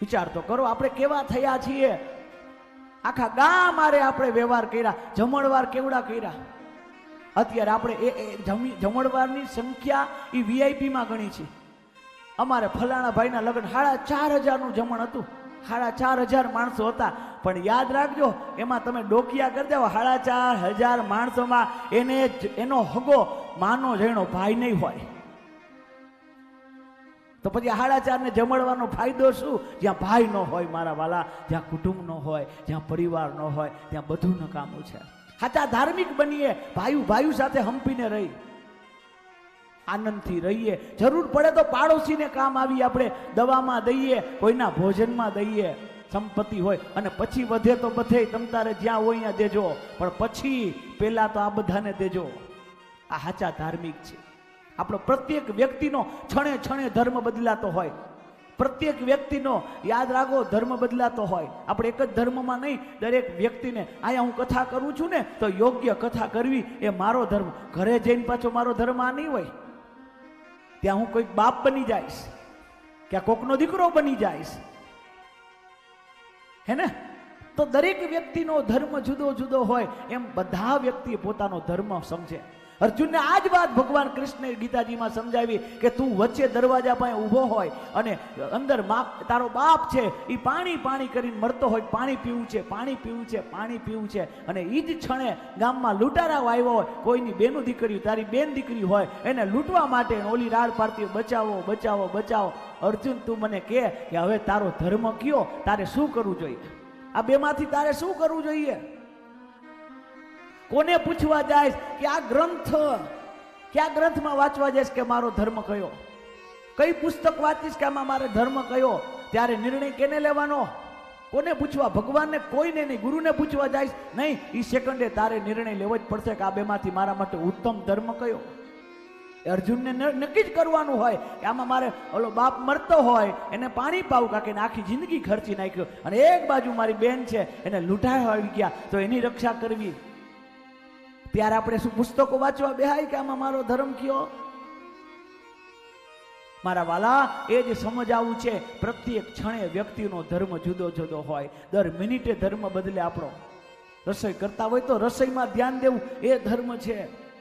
વિચાર તો કરો, આપણે કેવા થયા છીએ? આખા ગામ મારે આપણે વ્યવહાર કર્યા, જમણવાર કેવડા કર્યા? અત્યારે આપણે એ જમી જમણવારની સંખ્યા એ વીઆઈપીમાં ગણી છે. અમારે ફલાણા ભાઈના લગ્ન સાડા ચાર હજારનું જમણ હતું. સાડા ચાર હજાર માણસો હતા. પણ યાદ રાખજો, એમાં તમે ડોકિયા કરી દેવો, સાડા ચાર હજાર માણસોમાં એને એનો હગો માનો જણો ભાઈ નહીં હોય. તો પછી હાડાચારને ચાર ને જમણવાનો ફાયદો શું? જ્યાં ભાઈ ન હોય મારા વાલા, જ્યાં કુટુંબ ન હોય, જ્યાં પરિવાર ન હોય, ત્યાં બધું નકામું છે. સાચા ધાર્મિક બનીએ ભાઈ ભાઈ સાથે હંપીને રહી. આનંદથી રહીએ. જરૂર પડે તો પાડોશીને કામ આવી આપણે દવામાં દઈએ, કોઈના ભોજનમાં દઈએ. સંપત્તિ હોય અને પછી વધે તો બધે તમ તારે જ્યાં હોય ત્યાં દેજો. પણ પછી પહેલાં તો આ બધાને દેજો. આ સાચા ધાર્મિક છે. આપણો પ્રત્યેક વ્યક્તિનો છણે છણે ધર્મ બદલાતો હોય. પ્રત્યેક વ્યક્તિનો, યાદ રાખો, ધર્મ બદલાતો હોય. આપણે એક જ ધર્મમાં નહીં, દરેક વ્યક્તિને, અહીંયા હું કથા કરું છું ને, તો યોગ્ય કથા કરવી એ મારો ધર્મ. ઘરે જઈને પાછો મારો ધર્મ આ નહીં હોય. ત્યાં હું કોઈક બાપ બની જઈશ, ક્યાં કોકનો દીકરો બની જઈશ. હે ને? તો દરેક વ્યક્તિનો ધર્મ જુદો જુદો હોય. એમ બધા વ્યક્તિ પોતાનો ધર્મ સમજે. અર્જુનને આ જ વાત ભગવાન કૃષ્ણે ગીતાજીમાં સમજાવી કે તું વચ્ચે દરવાજા પાસે ઊભો હોય અને અંદર બાપ તારો બાપ છે એ પાણી પાણી કરીને મરતો હોય, પાણી પીવું છે, પાણી પીવું છે, પાણી પીવું છે. અને એ જ ક્ષણે ગામમાં લૂંટારા આવ્યો હોય, કોઈની બેનું દીકરી તારી બેન દીકરી હોય, એને લૂંટવા માટે ઓલી રાડ પાડતી બચાવો બચાવો બચાવો. અર્જુન, તું મને કહે કે હવે તારો ધર્મ કયો? તારે શું કરવું જોઈએ? આ બેમાંથી તારે શું કરવું જોઈએ? કોને પૂછવા જાય કે આ ગ્રંથ કયા ગ્રંથમાં વાંચવા જઈશ કે મારો ધર્મ કયો? કઈ પુસ્તક વાંચીશ કે આમાં મારે ધર્મ કયો? ત્યારે નિર્ણય કેને લેવાનો? કોને પૂછવા? ભગવાનને, કોઈને નહીં, ગુરુને પૂછવા જાય નહીં એ સેકન્ડે તારે નિર્ણય લેવો જ પડશે કે આ બેમાંથી મારા માટે ઉત્તમ ધર્મ કયો? અર્જુનને નક્કી જ કરવાનું હોય કે આમાં મારે ઓલો બાપ મરતો હોય, એને પાણી પાવું કાકે એને આખી જિંદગી ખર્ચી નાખ્યો. અને એક બાજુ મારી બેન છે, એને લૂંટાયો આવી ગયા. તો એની રક્ષા કરવી. ત્યારે આપણે શું પુસ્તકો વાંચવા બેહાય કે આમાં મારો ધર્મ કયો? મારા વાલા, એ જ સમજાવું છે, પ્રત્યેક ક્ષણે વ્યક્તિનો ધર્મ જુદો જુદો હોય. દર મિનિટે ધર્મ બદલે આપણો. રસોઈ કરતા હોય તો રસોઈમાં ધ્યાન દેવું, એ ધર્મ છે.